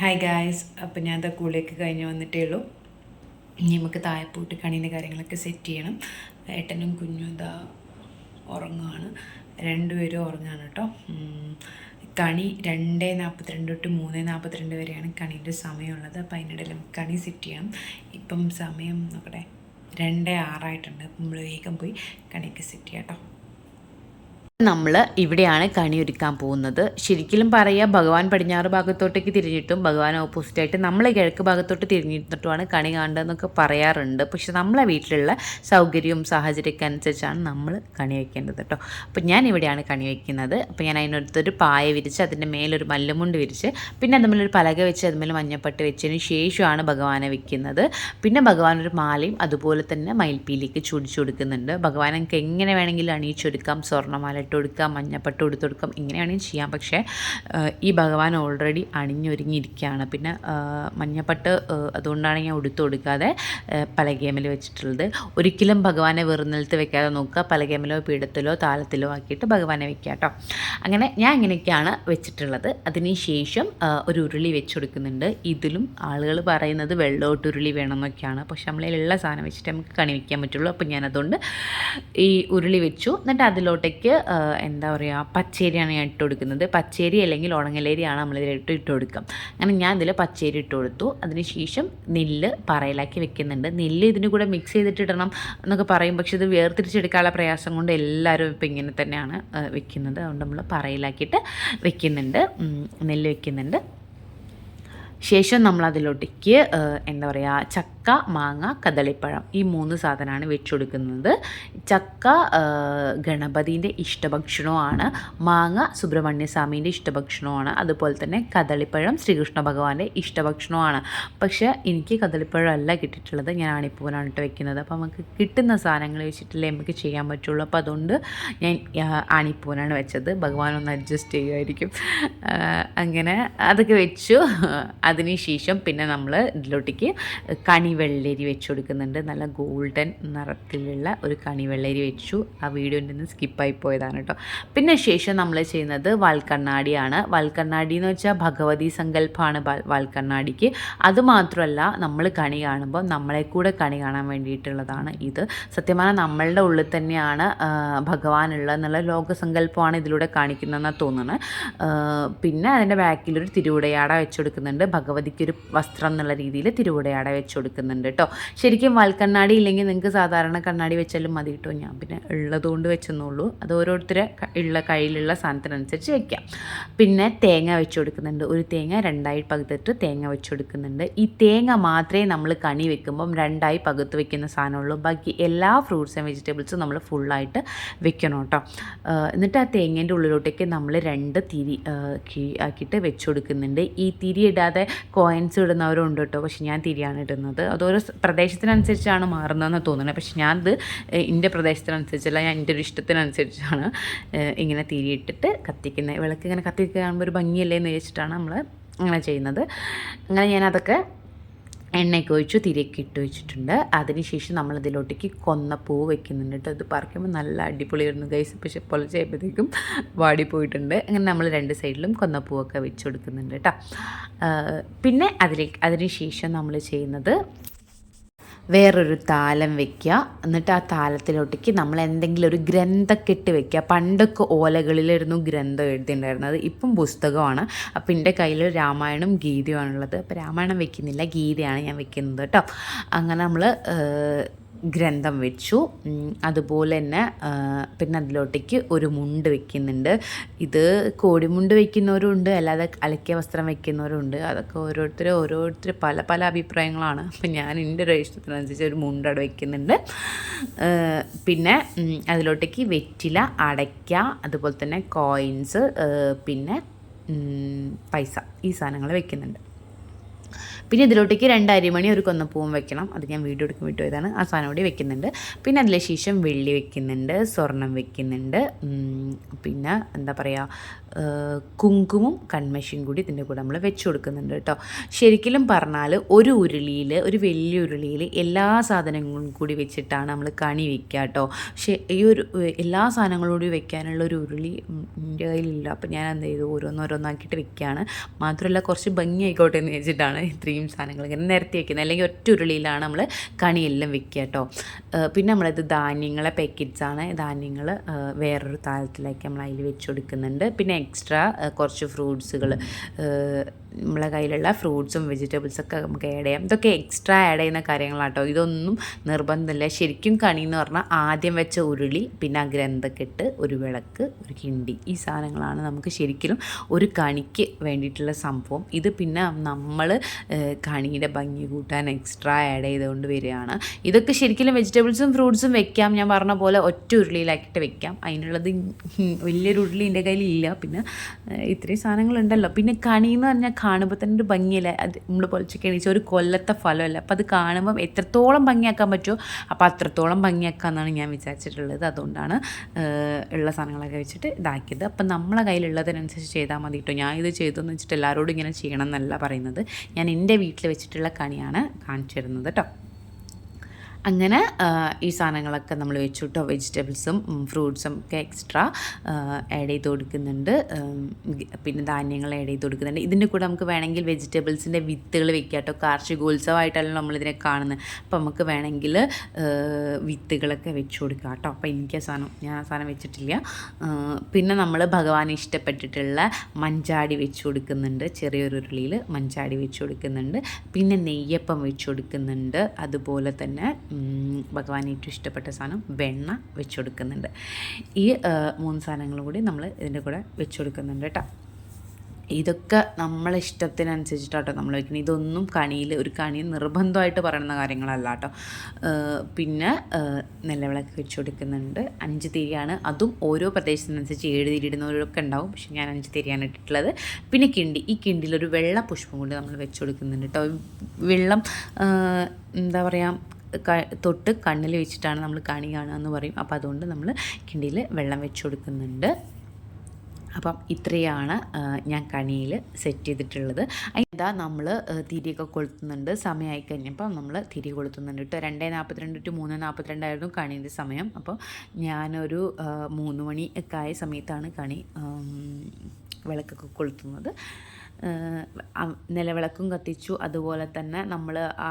Hi guys അപ്പം ഞാൻ എന്താ കൂളിയൊക്കെ കഴിഞ്ഞ് വന്നിട്ടേ ഉള്ളൂ. ഇനി നമുക്ക് താഴെപ്പോട്ട് കണീന്റെ കാര്യങ്ങളൊക്കെ സെറ്റ് ചെയ്യണം. ഏട്ടനും കുഞ്ഞും ഇതാ ഉറങ്ങുകയാണ് രണ്ടുപേരും ഉറങ്ങുകയാണ് കേട്ടോ. കണി രണ്ട് നാൽപ്പത്തിരണ്ട് തൊട്ട് മൂന്ന് നാൽപ്പത്തിരണ്ട് വരെയാണ് കണീന്റെ സമയമുള്ളത്. അപ്പോൾ അതിനിടയിൽ നമുക്ക് കണി സെറ്റ് ചെയ്യണം ഇപ്പം സമയം നോക്കട്ടെ. രണ്ട് ആറായിട്ടുണ്ട്. നമ്മൾ വേഗം പോയി കണിയൊക്കെ സെറ്റ് ചെയ്യാം കേട്ടോ. നമ്മൾ ഇവിടെയാണ് കണി ഒരുക്കാൻ പോകുന്നത്. ശരിക്കും പറയുക ഭഗവാൻ പടിഞ്ഞാറ് ഭാഗത്തോട്ടേക്ക് തിരിഞ്ഞിട്ടും ഭഗവാൻ ഓപ്പോസിറ്റായിട്ട് നമ്മൾ കിഴക്ക് ഭാഗത്തോട്ട് തിരിഞ്ഞിട്ടുമാണ് കണി കാണേണ്ടതെന്നൊക്കെ പറയാറുണ്ട്. പക്ഷെ നമ്മളെ വീട്ടിലുള്ള സൗകര്യവും സാഹചര്യമൊക്കെ അനുസരിച്ചാണ് നമ്മൾ കണി വയ്ക്കേണ്ടത് കേട്ടോ. അപ്പോൾ ഞാൻ ഇവിടെയാണ് കണി വയ്ക്കുന്നത് അപ്പോൾ ഞാൻ അതിനടുത്തൊരു പായ വിരിച്ച് അതിന്റെ മേലൊരു മല്ലമുണ്ട് വിരിച്ച് പിന്നെ അതുമേലൊരു പലക വെച്ച് അതുമേൽ മഞ്ഞപ്പട്ട് വെച്ചതിന് ശേഷമാണ് ഭഗവാനെ വയ്ക്കുന്നത് പിന്നെ ഭഗവാൻ ഒരു മാലയും അതുപോലെ തന്നെ മയിൽപ്പീലിക്ക് ചുടിച്ചു കൊടുക്കുന്നുണ്ട്. ഭഗവാൻ നമുക്ക് എങ്ങനെ വേണമെങ്കിലും അണിയിച്ചൊടുക്കാം സ്വർണമാല ഇട്ട് കൊടുക്കാം മഞ്ഞപ്പട്ട് കൊടുത്തു കൊടുക്കാം ഇങ്ങനെയാണെങ്കിൽ ചെയ്യാം. പക്ഷേ ഈ ഭഗവാൻ ഓൾറെഡി അണിഞ്ഞൊരുങ്ങിയിരിക്കുകയാണ്. പിന്നെ മഞ്ഞപ്പട്ട് അതുകൊണ്ടാണ് ഞാൻ ഉടുത്തു കൊടുക്കാതെ പലകേമൽ വെച്ചിട്ടുള്ളത്. ഒരിക്കലും ഭഗവാനെ വെറുനിലത്ത് വെക്കാതെ നോക്കുക. പലകേമലോ പീഠത്തിലോ താളത്തിലോ ആക്കിയിട്ട് ഭഗവാനെ വെക്കുക കേട്ടോ. അങ്ങനെ ഞാൻ ഇങ്ങനെയൊക്കെയാണ് വെച്ചിട്ടുള്ളത്. അതിന് ശേഷം ഒരു ഉരുളി വെച്ച് കൊടുക്കുന്നുണ്ട് ഇതിലും ആളുകൾ പറയുന്നത് വെള്ളോട്ട് വെള്ളോട്ടുരുളി വേണമെന്നൊക്കെയാണ്. പക്ഷെ നമ്മളതിലുള്ള സാധനം വെച്ചിട്ട് നമുക്ക് കണി വയ്ക്കാൻ പറ്റുള്ളൂ. അപ്പോൾ ഞാൻ അതുകൊണ്ട് ഈ ഉരുളി വെച്ചു. എന്നിട്ട് അതിലോട്ടേക്ക് എന്താ പറയുക പച്ചേരിയാണ് ഞാൻ ഇട്ട് കൊടുക്കുന്നത്. പച്ചേരി അല്ലെങ്കിൽ ഉണങ്ങലേരിയാണ് നമ്മൾ ഇതിലിട്ട് ഇട്ട് കൊടുക്കുക. അങ്ങനെ ഞാൻ ഇതിൽ പച്ചേരി ഇട്ട് കൊടുത്തു. അതിന് ശേഷം നെല്ല് പറയിലാക്കി വെക്കുന്നുണ്ട്. നെല്ല് ഇതിന് കൂടെ മിക്സ് ചെയ്തിട്ട് ഇടണം എന്നൊക്കെ പറയും പക്ഷേ ഇത് വേർതിരിച്ചെടുക്കാനുള്ള പ്രയാസം കൊണ്ട് എല്ലാവരും ഇപ്പം ഇങ്ങനെ തന്നെയാണ് വെക്കുന്നത്. അതുകൊണ്ട് നമ്മൾ പറയിലാക്കിയിട്ട് വെക്കുന്നുണ്ട്. നെല്ല് വെക്കുന്നുണ്ട്. ശേഷം നമ്മൾ അതിലോട്ടേക്ക് എന്താ പറയുക ചക്ക മാങ്ങ കദളിപ്പഴം ഈ മൂന്ന് സാധനമാണ് വെച്ചു കൊടുക്കുന്നത് ചക്ക ഗണപതിന്റെ ഇഷ്ടഭക്ഷണമാണ് മാങ്ങ സുബ്രഹ്മണ്യ സ്വാമീന്റെ ഇഷ്ടഭക്ഷണമാണ് അതുപോലെ തന്നെ കദളിപ്പഴം ശ്രീകൃഷ്ണ ഭഗവാന്റെ ഇഷ്ടഭക്ഷണമാണ് പക്ഷേ എനിക്ക് കദളിപ്പഴം അല്ല കിട്ടിയിട്ടുള്ളത് ഞാൻ ഇട്ട് വെക്കുന്നത്. അപ്പോൾ നമുക്ക് കിട്ടുന്ന സാധനങ്ങൾ വെച്ചിട്ടല്ലേ നമുക്ക് ചെയ്യാൻ പറ്റുള്ളൂ. അപ്പോൾ അതുകൊണ്ട് ഞാൻ ആണിപ്പൂനാണ് വെച്ചത്. ഭഗവാൻ ഒന്ന് അഡ്ജസ്റ്റ് ചെയ്യുമായിരിക്കും. അങ്ങനെ അതൊക്കെ വെച്ചു. അതിന് ശേഷം പിന്നെ നമ്മൾ ഇതിലോട്ടേക്ക് കണിവെള്ളരി വെച്ച് കൊടുക്കുന്നുണ്ട് നല്ല ഗോൾഡൻ നിറത്തിലുള്ള ഒരു കണിവെള്ളരി വെച്ചു. ആ വീഡിയോന്റെ നിന്ന് സ്കിപ്പായി പോയതാണ് കേട്ടോ പിന്നെ ശേഷം നമ്മൾ ചെയ്യുന്നത് വാൽക്കണ്ണാടിയാണ്. വാൽക്കണ്ണാടി എന്ന് വെച്ചാൽ ഭഗവതി സങ്കല്പമാണ് വാൽ- വാൽക്കണ്ണാടിക്ക്. അതുമാത്രമല്ല നമ്മൾ കണി കാണുമ്പോൾ നമ്മളെ കൂടെ കണി കാണാൻ വേണ്ടിയിട്ടുള്ളതാണ് ഇത്. സത്യമാണ് നമ്മളുടെ ഉള്ളിൽ തന്നെയാണ് ഭഗവാനുള്ള എന്നുള്ള ലോകസങ്കല്പമാണ് ഇതിലൂടെ കാണിക്കുന്നതെന്നാണ് തോന്നുന്നത് പിന്നെ അതിന്റെ ബാക്കിലൊരു തിരുവുടയാട വെച്ചു കൊടുക്കുന്നുണ്ട് ഭഗവതിക്കൊരു വസ്ത്രം എന്നുള്ള രീതിയിൽ തിരുവുടയാട വെച്ച് കൊടുക്കുന്നുണ്ട് കേട്ടോ. ശരിക്കും വൽക്കണ്ണാടി ഇല്ലെങ്കിൽ നിങ്ങൾക്ക് സാധാരണ കണ്ണാടി വെച്ചാലും മതി കേട്ടോ. ഞാൻ പിന്നെ ഉള്ളതുകൊണ്ട് വെച്ചെന്നുള്ളൂ അത് ഓരോരുത്തരെ ഉള്ള കയ്യിലുള്ള സാധനത്തിനനുസരിച്ച് വെക്കാം. പിന്നെ തേങ്ങ വെച്ച് കൊടുക്കുന്നുണ്ട് ഒരു തേങ്ങ രണ്ടായി പകുത്തിട്ട് തേങ്ങ വെച്ച് കൊടുക്കുന്നുണ്ട് ഈ തേങ്ങ മാത്രമേ നമ്മൾ കണി വെക്കുമ്പം രണ്ടായി പകുത്ത് വെക്കുന്ന സാധനമുള്ളൂ. ബാക്കി എല്ലാ ഫ്രൂട്ട്സും വെജിറ്റബിൾസും നമ്മൾ ഫുള്ളായിട്ട് വെക്കണം കേട്ടോ. എന്നിട്ട് ആ തേങ്ങേന്റെ ഉള്ളിലോട്ടേക്ക് നമ്മൾ രണ്ട് തിരി ആക്കിയിട്ട് വെച്ച് കൊടുക്കുന്നുണ്ട് ഈ തിരി ഇടാതെ കോയിൻസ് ഇടുന്നവരും ഉണ്ട് കേട്ടോ. പക്ഷെ ഞാൻ തിരിയാണ് ഇടുന്നത്. അതോരോ പ്രദേശത്തിനനുസരിച്ചാണ് മാറുന്നതെന്ന് തോന്നുന്നത്. പക്ഷെ ഞാനത് എന്റെ പ്രദേശത്തിനനുസരിച്ചല്ല ഞാൻ എന്റെ ഒരു ഇഷ്ടത്തിനനുസരിച്ചാണ് ഇങ്ങനെ തിരിയിട്ടിട്ട് കത്തിക്കുന്നത്. വിളക്ക് ഇങ്ങനെ കത്തിക്കുക കാണുമ്പോൾ ഒരു ഭംഗിയല്ലേ എന്ന് വെച്ചിട്ടാണ് നമ്മൾ അങ്ങനെ ചെയ്യുന്നത്. അങ്ങനെ ഞാനതൊക്കെ എണ്ണയൊക്കെ ഒഴിച്ചു തിരിയൊക്കെ ഇട്ട് വെച്ചിട്ടുണ്ട്. അതിനുശേഷം നമ്മൾ ഇതിലോട്ടേക്ക് കൊന്നപ്പൂ വെക്കുന്നുണ്ട് കേട്ടോ. അത് പറിക്കുമ്പോൾ നല്ല അടിപൊളിയായിരുന്നു ഗൈസ് പക്ഷെ പൊല ചെയ്യുമ്പോഴത്തേക്കും വാടിപ്പോയിട്ടുണ്ട് അങ്ങനെ നമ്മൾ രണ്ട് സൈഡിലും കൊന്ന പൂവൊക്കെ വെച്ച് കൊടുക്കുന്നുണ്ട് കേട്ടോ. പിന്നെ അതിലേക്ക് അതിനുശേഷം നമ്മൾ ചെയ്യുന്നത് വേറൊരു താലം വെക്കുക. എന്നിട്ട് ആ താലത്തിലോട്ടേക്ക് നമ്മൾ എന്തെങ്കിലും ഒരു ഗ്രന്ഥക്കെട്ട് വെക്കുക. പണ്ടൊക്കെ ഓലകളിലായിരുന്നു ഗ്രന്ഥം എഴുതിയിട്ടുണ്ടായിരുന്നത്. ഇപ്പം പുസ്തകമാണ്. അപ്പം എന്റെ കയ്യിൽ രാമായണം ഗീതയുമാണുള്ളത്. അപ്പോൾ രാമായണം വെക്കുന്നില്ല. ഗീതയാണ് ഞാൻ വെക്കുന്നത് കേട്ടോ. അങ്ങനെ നമ്മൾ ഗ്രന്ഥം വെച്ചു. അതുപോലെ തന്നെ പിന്നെ അതിലോട്ടേക്ക് ഒരു മുണ്ട് വെക്കുന്നുണ്ട്. ഇത് കോടിമുണ്ട് വെക്കുന്നവരുണ്ട് അല്ലാതെ അലക്കിയ വസ്ത്രം വെക്കുന്നവരുണ്ട്. അതൊക്കെ ഓരോരുത്തർ ഓരോരുത്തർ പല പല അഭിപ്രായങ്ങളാണ്. അപ്പം ഞാൻ എന്റെ ഒരു ഇഷ്ടത്തിനനുസരിച്ച് ഒരു മുണ്ടവിടെ വെക്കുന്നുണ്ട്. ആ, പിന്നെ അതിലോട്ടേക്ക് വെറ്റില അടയ്ക്ക അതുപോലെ തന്നെ കോയിൻസ് പിന്നെ പൈസ ഈ സാധനങ്ങൾ വെക്കുന്നുണ്ട്. പിന്നെ ഇതിലോട്ടേക്ക് രണ്ട് അരിമണി ഒരു കൊന്നപ്പൂവും വെക്കണം. അത് ഞാൻ വീഡിയോ എടുക്കും വിട്ടു പോയതാണ്. ആ സാധനം കൂടി വെക്കുന്നുണ്ട്. പിന്നെ അതിലെ ശേഷം വെള്ളി വെക്കുന്നുണ്ട് സ്വർണം വെക്കുന്നുണ്ട്. പിന്നെ എന്താ പറയുക കുങ്കുമം കൺമഷിയും കൂടി ഇതിന്റെ കൂടെ നമ്മൾ വെച്ച് കൊടുക്കുന്നുണ്ട് കേട്ടോ. ശരിക്കും പറഞ്ഞാൽ ഒരു ഉരുളിയിൽ ഒരു വലിയ ഉരുളിയിൽ എല്ലാ സാധനങ്ങളും കൂടി വെച്ചിട്ടാണ് നമ്മൾ കണി വെക്കുക കേട്ടോ. പക്ഷേ ഈ ഒരു എല്ലാ സാധനങ്ങളും കൂടി വെക്കാനുള്ള ഒരു ഉരുളി എന്റെ കയ്യിലില്ല. അപ്പോൾ ഞാൻ എന്ത് ചെയ്തു? ഓരോന്നോരോന്നാക്കിയിട്ട് വെക്കുകയാണ്. മാത്രമല്ല കുറച്ച് ഭംഗി ആയിക്കോട്ടെ എന്ന് വെച്ചിട്ടാണ് ഇത്രയും സാധനങ്ങൾ ഇങ്ങനെ നിരത്തി വെക്കുന്നത്. അല്ലെങ്കിൽ ഒറ്റ ഉരുളിയിലാണ് നമ്മൾ കണിയെല്ലാം വെക്കുക കേട്ടോ. പിന്നെ നമ്മളത് ധാന്യങ്ങളെ പാക്കറ്റ്സാണ് ധാന്യങ്ങൾ വേറൊരു താലത്തിലേക്ക് നമ്മൾ അതിൽ വെച്ച് കൊടുക്കുന്നുണ്ട്. പിന്നെ എക്സ്ട്രാ കുറച്ച് ഫ്രൂട്ട്സുകൾ നമ്മളെ കയ്യിലുള്ള ഫ്രൂട്ട്സും വെജിറ്റബിൾസൊക്കെ നമുക്ക് ആഡ് ചെയ്യാം. ഇതൊക്കെ എക്സ്ട്രാ ആഡ് ചെയ്യുന്ന കാര്യങ്ങളാട്ടോ. ഇതൊന്നും നിർബന്ധമില്ല. ശരിക്കും കണി എന്ന് പറഞ്ഞാൽ ആദ്യം വെച്ച ഉരുളി പിന്നെ ആ ഗ്രന്ഥക്കെട്ട് ഒരു വിളക്ക് ഒരു കിണ്ടി ഈ സാധനങ്ങളാണ് നമുക്ക് ശരിക്കും ഒരു കണിക്ക് വേണ്ടിയിട്ടുള്ള സംഭവം. ഇത് പിന്നെ നമ്മൾ കണിയുടെ ഭംഗി കൂട്ടാൻ എക്സ്ട്രാ ആഡ് ചെയ്തുകൊണ്ട് വരികയാണ്. ഇതൊക്കെ ശരിക്കും വെജിറ്റബിൾസും ഫ്രൂട്ട്സും വെക്കാം. ഞാൻ പറഞ്ഞ പോലെ ഒറ്റ ഉരുളിയിലാക്കിയിട്ട് വെക്കാം. അതിനുള്ളത് വലിയൊരു ഉരുളി എന്റെ കയ്യിലില്ല. പിന്നെ ഇത്രയും സാധനങ്ങളുണ്ടല്ലോ. പിന്നെ കണി എന്ന് പറഞ്ഞാൽ കാണുമ്പോൾ തന്നെ ഒരു ഭംഗിയല്ലേ? അത് നമ്മൾ പൊളിച്ചൊക്കെ എണീച്ച ഒരു കൊല്ലത്തെ ഫലമല്ല. അപ്പോൾ അത് കാണുമ്പം എത്രത്തോളം ഭംഗിയാക്കാൻ പറ്റുമോ അപ്പോൾ അത്രത്തോളം ഭംഗിയാക്കാമെന്നാണ് ഞാൻ വിചാരിച്ചിട്ടുള്ളത്. അതുകൊണ്ടാണ് ഉള്ള സാധനങ്ങളൊക്കെ വെച്ചിട്ട് ഇതാക്കിയത്. അപ്പം നമ്മളെ കയ്യിലുള്ളതിനനുസരിച്ച് ചെയ്താൽ മതി കേട്ടോ ഞാൻ ഇത് ചെയ്തെന്ന് വെച്ചിട്ട് എല്ലാവരോടും ഇങ്ങനെ ചെയ്യണം എന്നല്ല പറയുന്നത്. ഞാൻ എന്റെ വീട്ടിൽ വെച്ചിട്ടുള്ള കണിയാണ് കാണിച്ചു തരുന്നത് കേട്ടോ അങ്ങനെ ഈ സാധനങ്ങളൊക്കെ നമ്മൾ വെച്ചു കേട്ടോ വെജിറ്റബിൾസും ഫ്രൂട്ട്സും ഒക്കെ എക്സ്ട്രാ ആഡ് ചെയ്ത് കൊടുക്കുന്നുണ്ട്. പിന്നെ ധാന്യങ്ങൾ ആഡ് ചെയ്ത് കൊടുക്കുന്നുണ്ട്. ഇതിന്റെ കൂടെ നമുക്ക് വേണമെങ്കിൽ വെജിറ്റബിൾസിന്റെ വിത്തുകൾ വെക്കാം കേട്ടോ കാർഷികോത്സവമായിട്ടല്ല നമ്മളിതിനെ കാണുന്നത്. അപ്പോൾ നമുക്ക് വേണമെങ്കിൽ വിത്തുകളൊക്കെ വെച്ച് കൊടുക്കാം കേട്ടോ. അപ്പോൾ എനിക്ക് ആ സാധനം ഞാൻ ആ സാധനം വെച്ചിട്ടില്ല. പിന്നെ നമ്മൾ ഭഗവാന് ഇഷ്ടപ്പെട്ടിട്ടുള്ള മഞ്ചാടി വെച്ച് കൊടുക്കുന്നുണ്ട്. ചെറിയൊരു ഉരുളിയിൽ മഞ്ചാടി വെച്ച് കൊടുക്കുന്നുണ്ട്. പിന്നെ നെയ്യപ്പം വെച്ച് കൊടുക്കുന്നുണ്ട്. അതുപോലെ തന്നെ ഉം, ഭഗവാന് ഏറ്റവും ഇഷ്ടപ്പെട്ട സാധനം വെണ്ണ വെച്ച് കൊടുക്കുന്നുണ്ട് ഈ മൂന്ന് സാധനങ്ങളും കൂടി നമ്മൾ ഇതിന്റെ കൂടെ വെച്ച് കൊടുക്കുന്നുണ്ട് കേട്ടോ. ഇതൊക്കെ നമ്മളെ ഇഷ്ടത്തിനനുസരിച്ചിട്ടാട്ടോ നമ്മൾ വെക്കുന്നത് ഇതൊന്നും കണിയിൽ ഒരു കണി നിർബന്ധമായിട്ട് പറയുന്ന കാര്യങ്ങളല്ല കേട്ടോ. പിന്നെ നിലവിളക്ക് വെച്ച് കൊടുക്കുന്നുണ്ട് അഞ്ച് തിരിയാണ്. അതും ഓരോ പ്രദേശത്തിനനുസരിച്ച് ഏഴ് തിരി ഇടുന്നവരൊക്കെ ഉണ്ടാവും. പക്ഷെ ഞാൻ അഞ്ച് തിരിയാണ് ഇട്ടിട്ടുള്ളത്. പിന്നെ കിണ്ടി. ഈ കിണ്ടിയിൽ ഒരു വെള്ള പുഷ്പം കൊണ്ട് നമ്മൾ വെച്ച് കൊടുക്കുന്നുണ്ട് കേട്ടോ. വെള്ളം എന്താ പറയുക തൊട്ട് കണ്ണിൽ വെച്ചിട്ടാണ് നമ്മൾ കണി കാണുക എന്ന് പറയും. അപ്പോൾ അതുകൊണ്ട് നമ്മൾ കിണ്ടിയിൽ വെള്ളം വെച്ച് കൊടുക്കുന്നുണ്ട്. അപ്പം ഇത്രയാണ് ഞാൻ കണിയിൽ സെറ്റ് ചെയ്തിട്ടുള്ളത്. അതിനെന്താ നമ്മൾ തിരിയൊക്കെ കൊളുത്തുന്നുണ്ട്. സമയമായി കഴിഞ്ഞപ്പം നമ്മൾ തിരി കൊളുത്തുന്നുണ്ട് കേട്ടോ രണ്ടേ നാൽപ്പത്തിരണ്ട് ടു മൂന്ന് നാൽപ്പത്തിരണ്ടായിരുന്നു കണീന്റെ സമയം. അപ്പോൾ ഞാനൊരു മൂന്ന് മണി ഒക്കെ ആയ സമയത്താണ് കണി വിളക്കൊക്കെ കൊളുത്തുന്നത്. നിലവിളക്കും കത്തിച്ചു. അതുപോലെ തന്നെ നമ്മൾ ആ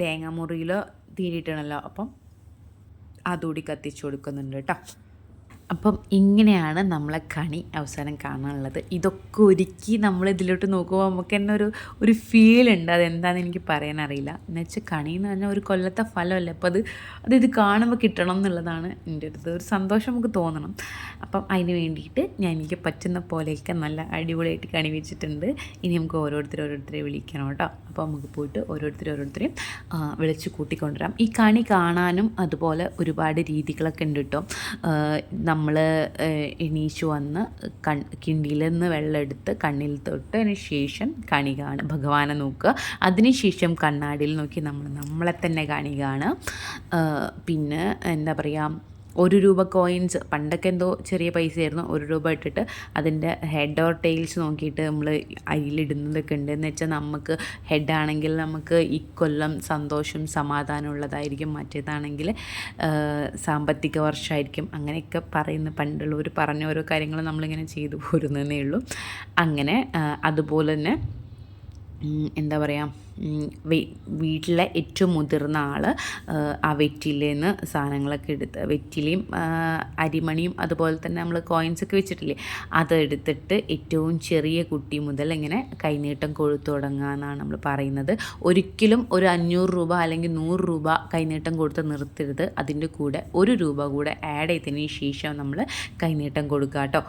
തേങ്ങാമുറിയിൽ തീരിയിട്ടണല്ലോ. അപ്പം അതുകൂടി കത്തിച്ചു കൊടുക്കുന്നുണ്ട് കേട്ടോ. അപ്പം ഇങ്ങനെയാണ് നമ്മളെ കണി അവസാനം കാണാനുള്ളത്. ഇതൊക്കെ ഒരുക്കി നമ്മൾ ഇതിലോട്ട് നോക്കുമ്പോൾ നമുക്ക് തന്നെ ഒരു ഒരു ഫീൽ ഉണ്ട്. അതെന്താണെന്ന് എനിക്ക് പറയാനറിയില്ല എന്ന് വെച്ചാൽ കണി എന്ന് പറഞ്ഞാൽ ഒരു കൊല്ലത്തെ ഫലമല്ല. അപ്പോൾ അത് അത് ഇത് കാണുമ്പോൾ കിട്ടണം എന്നുള്ളതാണ് എന്റെ അടുത്ത് ഒരു സന്തോഷം നമുക്ക് തോന്നണം. അപ്പം അതിന് വേണ്ടിയിട്ട് ഞാൻ എനിക്ക് പറ്റുന്ന പോലെയൊക്കെ നല്ല അടിപൊളിയായിട്ട് കണി വെച്ചിട്ടുണ്ട്. ഇനി നമുക്ക് ഓരോരുത്തർ ഓരോരുത്തരെ വിളിക്കണം കേട്ടോ. അപ്പോൾ നമുക്ക് പോയിട്ട് ഓരോരുത്തരും ഓരോരുത്തരെയും വിളിച്ച് കൂട്ടിക്കൊണ്ടുവരാം. ഈ കണി കാണാനും അതുപോലെ ഒരുപാട് രീതികളൊക്കെ ഉണ്ട് കേട്ടോ. നമ്മൾ എണീച്ചു വന്ന് കൺ കിണ്ടിയിൽ നിന്ന് വെള്ളം എടുത്ത് കണ്ണിൽ തൊട്ടതിന് ശേഷം കണി കാണുക ഭഗവാനെ നോക്കുക. അതിനുശേഷം കണ്ണാടിയിൽ നോക്കി നമ്മൾ നമ്മളെ തന്നെ കണി കാണുക പിന്നെ എന്താ പറയുക ഒരു രൂപ കോയിൻസ് പണ്ടൊക്കെ എന്തോ ചെറിയ പൈസയായിരുന്നു. ഒരു രൂപ ഇട്ടിട്ട് അതിന്റെ ഹെഡ് ഓർ ടെയിൽസ് നോക്കിയിട്ട് നമ്മൾ അതിലിടുന്നതൊക്കെ ഉണ്ട്. എന്ന് വെച്ചാൽ നമുക്ക് ഹെഡാണെങ്കിൽ നമുക്ക് ഈ കൊല്ലം സന്തോഷം സമാധാനം ഉള്ളതായിരിക്കും. മറ്റേതാണെങ്കിൽ സാമ്പത്തിക വർഷമായിരിക്കും. അങ്ങനെയൊക്കെ പറയുന്ന പണ്ടുള്ളവർ പറഞ്ഞ ഓരോ കാര്യങ്ങൾ നമ്മളിങ്ങനെ ചെയ്തു പോരുന്നതേ ഉള്ളൂ. അങ്ങനെ അതുപോലെ തന്നെ എന്താ പറയുക വീട്ടിലെ ഏറ്റവും മുതിർന്ന ആൾ ആ വെറ്റിലേന്ന് സാധനങ്ങളൊക്കെ എടുത്ത് വെറ്റിലയും അരിമണിയും അതുപോലെ തന്നെ നമ്മൾ കോയിൻസൊക്കെ വെച്ചിട്ടില്ലേ അതെടുത്തിട്ട് ഏറ്റവും ചെറിയ കുട്ടി മുതൽ ഇങ്ങനെ കൈനീട്ടം കൊഴുത്തു തുടങ്ങുക എന്നാണ് നമ്മൾ പറയുന്നത്. ഒരിക്കലും ഒരു അഞ്ഞൂറ് രൂപ അല്ലെങ്കിൽ നൂറ് രൂപ കൈനീട്ടം കൊടുത്ത് നിർത്തരുത്. അതിന്റെ കൂടെ ഒരു രൂപ കൂടെ ആഡ് ചെയ്തതിന് ശേഷം നമ്മൾ കൈനീട്ടം കൊടുക്കുക കേട്ടോ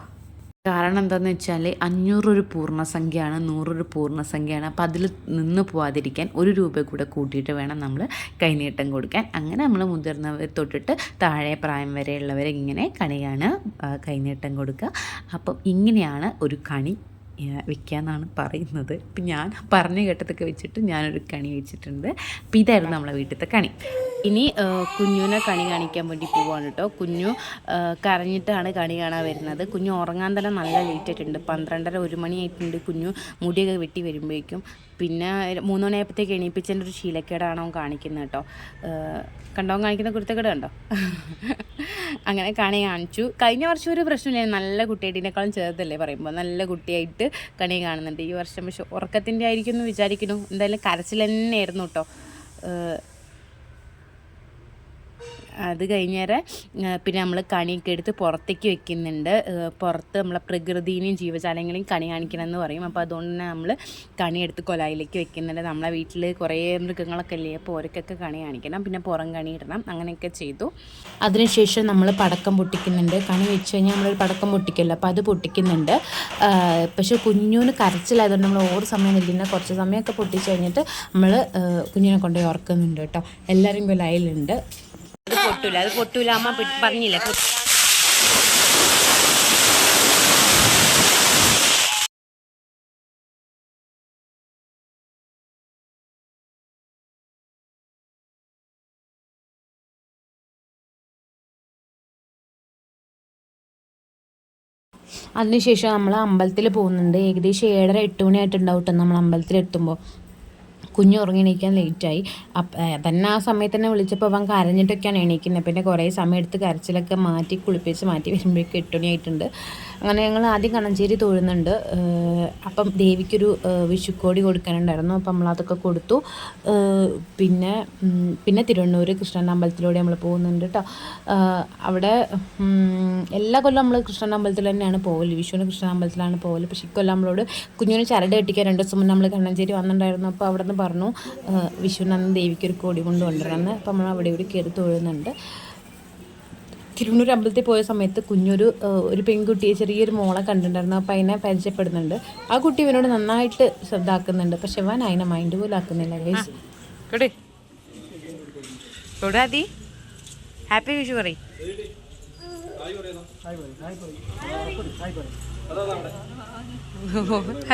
കാരണം എന്താണെന്ന് വെച്ചാൽ അഞ്ഞൂറൊരു പൂർണസംഖ്യയാണ് നൂറൊരു പൂർണസംഖ്യയാണ്. അപ്പോൾ അതിൽ നിന്ന് പോവാതിരിക്കാൻ ഒരു രൂപ കൂടെ കൂട്ടിയിട്ട് വേണം നമ്മൾ കൈനീട്ടം കൊടുക്കാൻ. അങ്ങനെ നമ്മൾ മുതിർന്നവർ തൊട്ടിട്ട് താഴെ പ്രായം വരെയുള്ളവർ ഇങ്ങനെ കണിയാണ് കൈനീട്ടം കൊടുക്കുക. അപ്പം ഇങ്ങനെയാണ് ഒരു കണി വെക്കാന്നാണ് പറയുന്നത്. അപ്പം ഞാൻ പറഞ്ഞ കേട്ടതൊക്കെ വെച്ചിട്ട് ഞാനൊരു കണി വെച്ചിട്ടുണ്ട്. അപ്പം ഇതായിരുന്നു നമ്മളെ വീട്ടിലത്തെ കണി. ഇനി കുഞ്ഞുവിനെ കണി കാണിക്കാൻ വേണ്ടി പോവാണ് കേട്ടോ കുഞ്ഞു കരഞ്ഞിട്ടാണ് കണി കാണാൻ വരുന്നത്. കുഞ്ഞു ഉറങ്ങാൻ തന്നെ നല്ല ലേറ്റ് ആയിട്ടുണ്ട്. പന്ത്രണ്ടര ഒരു മണിയായിട്ടുണ്ട് കുഞ്ഞു മുടിയൊക്കെ വെട്ടി വരുമ്പോഴേക്കും. പിന്നെ മൂന്ന് മണിയായപ്പോഴത്തേക്ക് എണീപ്പിച്ചതിന്റെ ഒരു ശീലക്കേടാണോ കാണിക്കുന്നത് കേട്ടോ കണ്ടോ? കാണിക്കുന്ന കുരുത്തക്കേട് കണ്ടോ? അങ്ങനെ കണി കാണിച്ചു. കഴിഞ്ഞ വർഷം ഒരു പ്രശ്നമില്ല നല്ല കുട്ടിയായിട്ടിനേക്കാളും ചേർത്തല്ലേ പറയുമ്പോൾ നല്ല കുട്ടിയായിട്ട് കണി കാണുന്നുണ്ട്. ഈ വർഷം പക്ഷെ ഉറക്കത്തിന്റെ ആയിരിക്കും എന്ന് വിചാരിക്കുന്നു. എന്തായാലും കരച്ചിൽ തന്നെയായിരുന്നു കേട്ടോ അത് കഴിഞ്ഞേരെ പിന്നെ നമ്മൾ കണിയൊക്കെ എടുത്ത് പുറത്തേക്ക് വെക്കുന്നുണ്ട്. പുറത്ത് നമ്മളെ പ്രകൃതിനെയും ജീവജാലങ്ങളെയും കണി കാണിക്കണം എന്ന് പറയും. അപ്പോൾ അതുകൊണ്ട് തന്നെ നമ്മൾ കണിയെടുത്ത് കൊലായിലേക്ക് വെക്കുന്നുണ്ട്. നമ്മളെ വീട്ടിൽ കുറേ മൃഗങ്ങളൊക്കെ ഇല്ലേ അപ്പോൾ ഓരോക്കൊക്കെ കണി കാണിക്കണം. പിന്നെ പുറം കണി ഇടണം. അങ്ങനെയൊക്കെ ചെയ്തു. അതിനുശേഷം നമ്മൾ പടക്കം പൊട്ടിക്കുന്നുണ്ട്. കണി വെച്ച് കഴിഞ്ഞാൽ നമ്മളൊരു പടക്കം പൊട്ടിക്കല്ലോ അപ്പോൾ അത് പൊട്ടിക്കുന്നുണ്ട്. പക്ഷേ കുഞ്ഞൂന് കരച്ചിലായതുകൊണ്ട് നമ്മൾ ഓരോ സമയം നിൽക്കുന്ന കുറച്ച് സമയമൊക്കെ പൊട്ടിച്ച് കഴിഞ്ഞിട്ട് നമ്മൾ കുഞ്ഞിനെ കൊണ്ടുപോയി ഉറക്കുന്നുണ്ട് കേട്ടോ. എല്ലാവരും കൊലായിലുണ്ട്. അത് പൊട്ടൂല അത് പൊട്ടൂല അമ്മ പറഞ്ഞില്ല? അതിനുശേഷം നമ്മൾ അമ്പലത്തിൽ പോകുന്നുണ്ട്. ഏകദേശം ഏഴര എട്ട് മണിയായിട്ടുണ്ടാവും കേട്ടോ നമ്മൾ അമ്പലത്തിൽ എത്തുമ്പോൾ കുഞ്ഞ് ഉറങ്ങിണീക്കാൻ ലേറ്റായി അപ്പം ആ സമയത്ത് തന്നെ വിളിച്ചപ്പോൾ അവൻ കരഞ്ഞിട്ടൊക്കെയാണ് എണീക്കുന്നത് പിന്നെ കുറേ സമയം എടുത്ത് കരച്ചിലൊക്കെ മാറ്റി കുളിപ്പിച്ച് മാറ്റി വരുമ്പോഴേക്കും എട്ട് മണിയായിട്ടുണ്ട് അങ്ങനെ ഞങ്ങൾ ആദ്യം കണഞ്ചേരി തോഴുന്നുണ്ട്. അപ്പം ദേവിക്കൊരു വിഷുക്കോടി കൊടുക്കാനുണ്ടായിരുന്നു. അപ്പം നമ്മളതൊക്കെ കൊടുത്തു. പിന്നെ പിന്നെ തിരുവണ്ണൂർ കൃഷ്ണന്റെ അമ്പലത്തിലൂടെ നമ്മൾ പോകുന്നുണ്ട് കേട്ടോ അവിടെ എല്ലാ കൊല്ലം നമ്മൾ കൃഷ്ണന്റെ അമ്പലത്തിൽ തന്നെയാണ് പോകൽ വിഷുവിന് കൃഷ്ണൻ അമ്പലത്തിലാണ് പോകൽ പക്ഷേ ഇക്കൊല്ലം നമ്മളോട് കുഞ്ഞിന് ചരട് കെട്ടിക്കാൻ രണ്ട് ദിവസം മുന്നേ നമ്മൾ കണ്ണഞ്ചേരി വന്നിട്ടുണ്ടായിരുന്നു. അപ്പോൾ അവിടെ നിന്ന് പറഞ്ഞു വിശ്വനാഥൻ ദേവിക്ക് ഒരു കോടി കൊണ്ട് കൊണ്ടുവരണമെന്ന് അപ്പോൾ നമ്മൾ അവിടെ ഇവിടെ കയറി തൊഴുന്നുണ്ട്. തിരുവണ്ണൂർ അമ്പലത്തിൽ പോയ സമയത്ത് കുഞ്ഞൊരു ഒരു പെൺകുട്ടിയെ ചെറിയൊരു മോളെ കണ്ടിട്ടുണ്ടായിരുന്നു. അപ്പോൾ അതിനെ പരിചയപ്പെടുന്നുണ്ട്. ആ കുട്ടി ഇവനോട് നന്നായിട്ട് ശ്രദ്ധാക്കുന്നുണ്ട്. പക്ഷെ അവൻ അതിനെ മൈൻഡ് പോലും ആക്കുന്നില്ല ഗൈസ് ഹാപ്പി വിഷു പറയും.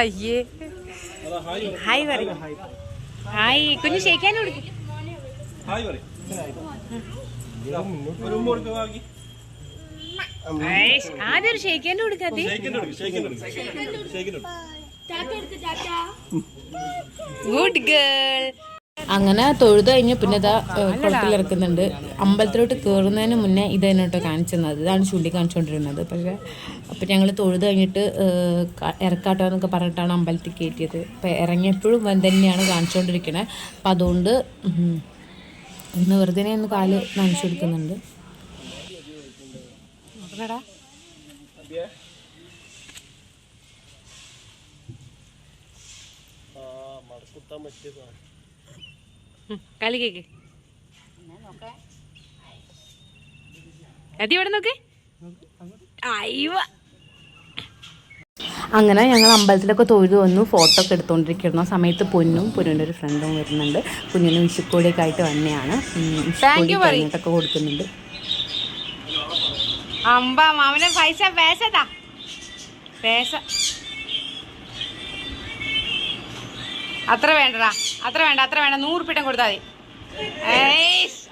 അയ്യേ. ഹായ്. പറയും. ഹായ് കുഞ്ഞു ഷെയ്ക്കാൻ കൊടുക്കും ഹായ് പറയും. ആദ്യം ഒരു കൊടുക്കാതെ ഷേക്കിന്റെ എടുക്കും ഗുഡ് ഗേൾ. അങ്ങനെ തൊഴുത് കഴിഞ്ഞ് പിന്നെ ഇതാ കുളത്തിൽ കുളത്തിലിറക്കുന്നുണ്ട് അമ്പലത്തിലോട്ട് കയറുന്നതിന് മുന്നേ ഇത് തന്നെ കാണിച്ചിരുന്നത് കാണിച്ചു തന്നത്. ഇതാണ് ചുണ്ടി കാണിച്ചുകൊണ്ടിരുന്നത് പക്ഷേ അപ്പം ഞങ്ങൾ തൊഴുത് കഴിഞ്ഞിട്ട് ഇറക്കാട്ടോ എന്നൊക്കെ പറഞ്ഞിട്ടാണ് അമ്പലത്തിൽ കയറ്റിയത് അപ്പം ഇറങ്ങിയപ്പോഴും തന്നെയാണ് കാണിച്ചുകൊണ്ടിരിക്കണേ അപ്പം അതുകൊണ്ട് ഇന്ന് വെറുതെ ഒന്ന് കാൽ നനച്ചു കൊടുക്കുന്നുണ്ട്. ആ മടക്കുത്താൻ പറ്റിയതാണ്. കളി കേക്ക് അതി ഇവിടെ നോക്ക്. അയ്യോ. അങ്ങനെ ഞങ്ങൾ അമ്പലത്തിലൊക്കെ തൊഴുതു വന്നു ഫോട്ടോ ഒക്കെ എടുത്തുകൊണ്ടിരിക്കുന്ന സമയത്ത് പൊന്നും പൊന്നിന്റെ ഒരു ഫ്രണ്ടും വരുന്നുണ്ട്. കുഞ്ഞിന് വിഷുക്കോടിയൊക്കെ ആയിട്ട് തന്നെയാണ് വിഷുക്കോടി കഴിഞ്ഞിട്ടൊക്കെ കൊടുക്കുന്നുണ്ട്. അമ്പ മാമനെ പൈസ പേസതാ പേസ അത്ര വേണ്ടടാ അത്ര വേണ്ട അത്ര വേണ്ട നൂറ് പിട്ടം കൊടുത്താൽ മതി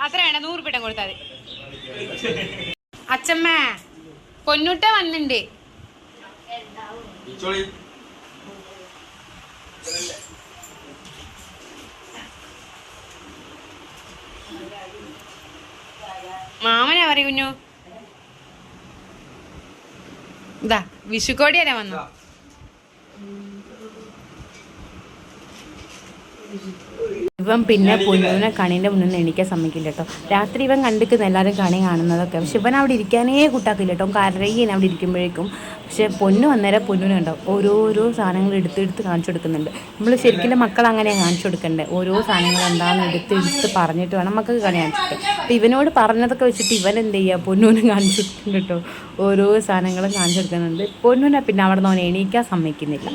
അത്ര വേണ്ട നൂറ് പിട്ടം കൊടുത്താൽ മതി. അച്ഛമ്മ പൊന്നുട്ട വന്നിണ്ട്. മാമനാ പറയൂ കുഞ്ഞു. ഇതാ വിഷുക്കോടിയാരാ വന്നു. ഇവൻ പിന്നെ പൊന്നുവിനെ കണീന്റെ മുന്നിൽ നിന്ന് എണീക്കാൻ സമ്മതിക്കില്ല കേട്ടോ രാത്രി ഇവൻ കണ്ടിക്കുന്ന എല്ലാവരും കണി കാണുന്നതൊക്കെ. പക്ഷെ ഇവൻ അവിടെ ഇരിക്കാനേ കൂട്ടാക്കില്ല കേട്ടോ കരയിൽ അവിടെ ഇരിക്കുമ്പോഴേക്കും. പക്ഷെ പൊന്നു വന്നേരം പൊന്നിനെ ഉണ്ടാവും ഓരോരോ സാധനങ്ങൾ എടുത്തെടുത്ത് എടുത്ത് കാണിച്ചു കൊടുക്കുന്നുണ്ട്. നമ്മൾ ശരിക്കും മക്കൾ അങ്ങനെ കാണിച്ചു കൊടുക്കണ്ടേ? ഓരോ സാധനങ്ങൾ എന്താണെന്ന് എടുത്ത് എടുത്ത് പറഞ്ഞിട്ട് വേണം മക്കൾക്ക് കണി കാണിച്ചിട്ട്. അപ്പം ഇവനോട് പറഞ്ഞതൊക്കെ വെച്ചിട്ട് ഇവൻ എന്ത് ചെയ്യുക പൊന്നൂന് കാണിച്ചു കൊടുക്കുന്നുണ്ട് കേട്ടോ ഓരോ സാധനങ്ങളും കാണിച്ചു കൊടുക്കുന്നുണ്ട്. പൊന്നുവിനെ പിന്നെ അവിടെ നിന്ന് അവൻ എണീക്കാൻ സമ്മതിക്കുന്നില്ല.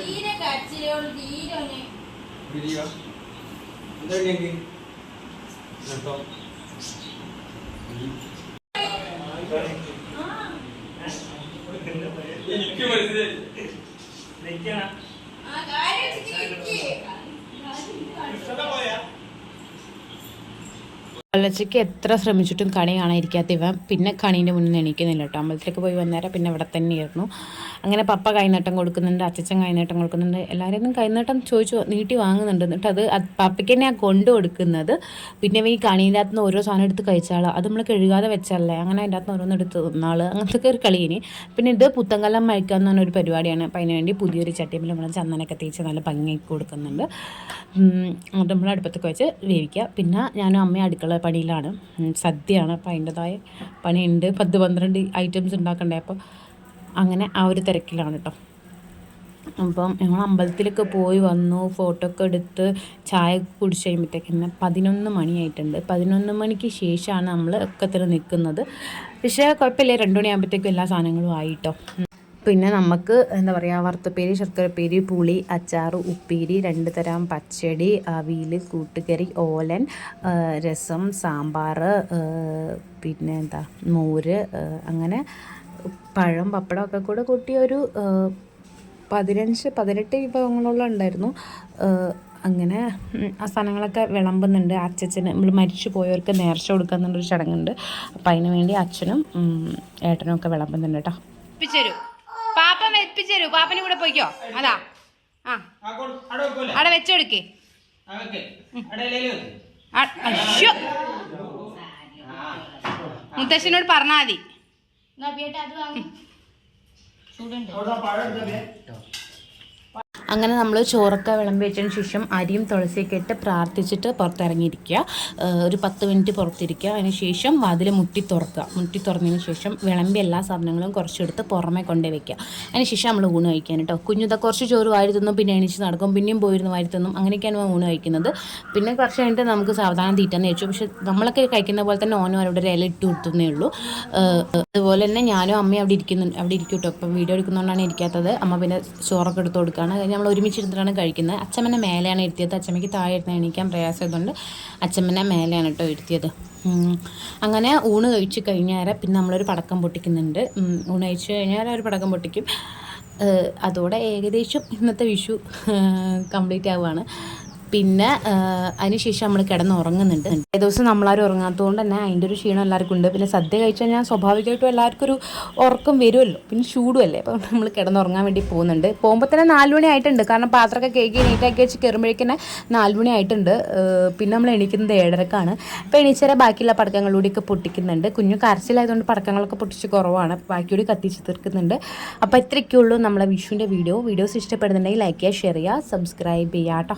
തീരെ കരച്ചിലോട് തീരെ ഒന്ന് വിരിയോ എന്തുണ്ടെങ്കിൽ നിർത്തോ എനിക്ക് മനസ്സിലായി. നിൽക്കണം വെള്ളച്ചയ്ക്ക് എത്ര ശ്രമിച്ചിട്ടും കണി കാണാതിരിക്കാത്ത ഇവൻ. പിന്നെ കണീന്റെ മുന്നിൽ എണീക്കുന്നില്ല കേട്ടോ. അമ്പലത്തിലേക്ക് പോയി വന്നേരം പിന്നെ ഇവിടെ തന്നെയായിരുന്നു. അങ്ങനെ പപ്പ കൈനീട്ടം കൊടുക്കുന്നുണ്ട് അച്ഛൻ കൈനീട്ടം കൊടുക്കുന്നുണ്ട്. എല്ലാവരും കൈനീട്ടം ചോദിച്ചു നീട്ടി വാങ്ങുന്നുണ്ട്. എന്നിട്ട് അത് പപ്പയ്ക്ക് തന്നെയാണ് കൊണ്ടു കൊടുക്കുന്നത്. പിന്നെ ഈ കണീന്റെ അകത്തുനിന്ന് ഓരോ സാധനം എടുത്ത് കഴിച്ചാൾ അത് നമ്മൾ കഴുകാതെ വെച്ചല്ലേ. അങ്ങനെ അതിന്റെ അകത്ത് നിന്ന് ഓരോന്ന് എടുത്ത് തിന്നാൾ അങ്ങനത്തെ ഒരു കളിയിന് പിന്നെ ഇത് പുത്തങ്കലം മഴിക്കുക എന്ന് പറഞ്ഞൊരു പരിപാടിയാണ്. അപ്പം അതിന് വേണ്ടി പുതിയൊരു ചട്ടിയിൽ നമ്മൾ ചന്ദനൊക്കെ തേച്ച് നല്ല ഭംഗിയാക്കി കൊടുക്കുന്നുണ്ട്. അത് നമ്മൾ അടുപ്പത്തൊക്കെ വെച്ച് വേവിക്കുക. പിന്നെ ഞാനും അമ്മയും അടുക്കള പണിയിലാണ്. സദ്യയാണ്. അപ്പോൾ അതിന്റെതായ പണിയുണ്ട്. പത്ത് പന്ത്രണ്ട് ഐറ്റംസ് ഉണ്ടാക്കണ്ടേ. അപ്പോൾ അങ്ങനെ ആ ഒരു തിരക്കിലാണ് കേട്ടോ അപ്പം ഞങ്ങൾ അമ്പലത്തിലൊക്കെ പോയി വന്നു. ഫോട്ടോ ഒക്കെ എടുത്ത് ചായ കുടിച്ച് കഴിയുമ്പോഴത്തേക്ക് പതിനൊന്ന് മണിയായിട്ടുണ്ട്. പതിനൊന്ന് മണിക്ക് ശേഷമാണ് നമ്മൾ ഒക്കത്തിൽ നിൽക്കുന്നത്. പക്ഷേ കുഴപ്പമില്ല. രണ്ട് മണിയാകുമ്പോഴത്തേക്കും എല്ലാ സാധനങ്ങളും ആയിട്ടോ പിന്നെ നമുക്ക് എന്താ പറയുക വറുത്തപ്പേരി ശർക്കരപ്പേരി പുളി അച്ചാർ ഉപ്പേരി രണ്ട് തരം പച്ചടി അവിയൽ കൂട്ടുകറി ഓലൻ രസം സാമ്പാർ പിന്നെ എന്താ മോര് അങ്ങനെ പഴം പപ്പടമൊക്കെ കൂടെ കൂട്ടിയൊരു ആ, പതിനഞ്ച് പതിനെട്ട് വിഭവങ്ങളോളം ഉണ്ടായിരുന്നു. അങ്ങനെ ആ സാധനങ്ങളൊക്കെ വിളമ്പുന്നുണ്ട്. അച്ഛച്ചന് നമ്മൾ മരിച്ചു പോയവർക്ക് നേർച്ച കൊടുക്കുന്നുണ്ടൊരു ചടങ്ങുണ്ട്. അപ്പം അതിന് വേണ്ടി അച്ഛനും ഏട്ടനും ഒക്കെ വിളമ്പുന്നുണ്ട് കേട്ടോ. വെപ്പിച്ചേരൂ പാപ്പനും കൂടെ പോയിക്കോ. അതാ. ആ. അവിടെ വെച്ചെടുക്കേ. മുത്തശ്ശനോട് പറഞ്ഞാ മതി. അങ്ങനെ നമ്മൾ ചോറൊക്കെ വിളമ്പി വെച്ചതിന് ശേഷം അരിയും തുളസിയൊക്കെ ഇട്ട് പ്രാർത്ഥിച്ചിട്ട് പുറത്തിറങ്ങിയിരിക്കുക. ഒരു പത്ത് മിനിറ്റ് പുറത്തിരിക്കുക. അതിന് ശേഷം വാതിൽ മുട്ടി തുറക്കുക. മുട്ടി തുറന്നതിന് ശേഷം വിളമ്പി എല്ലാ സാധനങ്ങളും കുറച്ചെടുത്ത് പുറമെ കൊണ്ടേ വയ്ക്കുക അതിന് ശേഷം നമ്മൾ ഊണ് കഴിക്കാൻ കേട്ടോ. കുഞ്ഞുത കുറച്ച് ചോറ് വാരി തിന്നും പിന്നെ എണീച്ച് നടക്കും പിന്നെയും പോയിരുന്നു വാരി തിന്നും. അങ്ങനെയൊക്കെയാണ് ഊണ് കഴിക്കുന്നത്. പിന്നെ കുറച്ച് കഴിഞ്ഞിട്ട് നമുക്ക് സാവധാനം തീറ്റാന്ന് വെച്ചു പക്ഷെ നമ്മളൊക്കെ കഴിക്കുന്ന പോലെ തന്നെ ഓനും അവരുടെ ഒരു ഇല ഇട്ട് കൊടുത്തേ ഉള്ളൂ. അതുപോലെ തന്നെ ഞാനും അമ്മയും അവിടെ ഇരിക്കുന്നു അവിടെ ഇരിക്കും കേട്ടോ. ഇപ്പം വീഡിയോ എടുക്കുന്നതുകൊണ്ടാണ് ഇരിക്കാത്തത്. അമ്മ പിന്നെ ചോറൊക്കെ എടുത്ത് കൊടുക്കുകയാണ് നമ്മൾ ഒരുമിച്ചിരുന്നിട്ടാണ് കഴിക്കുന്നത്. അച്ഛമ്മനെ മേലെയാണ് ഇരുത്തിയത്. അച്ഛമ്മയ്ക്ക് താഴെ ഇരുന്ന് എണീക്കാൻ പ്രയാസമായതുകൊണ്ട് അച്ഛമ്മനെ മേലെയാണ് കേട്ടോ ഇരുത്തിയത്. അങ്ങനെ ഊണ് കഴിച്ച് കഴിഞ്ഞാൽ പിന്നെ നമ്മളൊരു പടക്കം പൊട്ടിക്കുന്നുണ്ട്. ഊണ് കഴിച്ച് കഴിഞ്ഞാൽ ഒരു പടക്കം പൊട്ടിക്കും. അതോടെ ഏകദേശം ഇന്നത്തെ വിഷു കംപ്ലീറ്റ് ആവുകയാണ് പിന്നെ അതിനുശേഷം നമ്മൾ കിടന്ന് ഉറങ്ങുന്നുണ്ട് ഏ ദിവസം നമ്മളാരും ഉറങ്ങാത്തതുകൊണ്ട് തന്നെ അതിന്റെ ഒരു ക്ഷീണം എല്ലാവർക്കും ഉണ്ട്. പിന്നെ സദ്യ കഴിച്ചാൽ ഞാൻ സ്വാഭാവികമായിട്ടും എല്ലാവർക്കും ഒരു ഉറക്കം വരുമല്ലോ. പിന്നെ ചൂടുമല്ലേ. അപ്പോൾ നമ്മൾ കിടന്നുറങ്ങാൻ വേണ്ടി പോകുന്നുണ്ട്. പോകുമ്പോൾ തന്നെ നാല് മണി ആയിട്ടുണ്ട്. കാരണം പാത്രമൊക്കെ കേക്ക് നീറ്റാക്കി വെച്ച് കയറുമ്പോഴേക്കും തന്നെ നാല് മണി ആയിട്ടുണ്ട്. പിന്നെ നമ്മൾ എണീക്കുന്നത് ഏഴരക്കാണ്. അപ്പോൾ എണീച്ചേരെ ബാക്കിയുള്ള പടക്കങ്ങളിലൂടെയൊക്കെ പൊട്ടിക്കുന്നുണ്ട്. കുഞ്ഞു കരച്ചിലായതുകൊണ്ട് പടക്കങ്ങളൊക്കെ പൊട്ടിച്ച് കുറവാണ്. ബാക്കിയോട് കത്തിച്ച് തീർക്കുന്നുണ്ട്. അപ്പോൾ ഇത്രയൊക്കെയുള്ളൂ നമ്മളെ വിഷുവിന്റെ വീഡിയോ. വീഡിയോസ് ഇഷ്ടപ്പെടുന്നുണ്ടെങ്കിൽ ലൈക്ക് ചെയ്യുക ഷെയർ ചെയ്യുക സബ്സ്ക്രൈബ് ചെയ്യുക കേട്ടോ.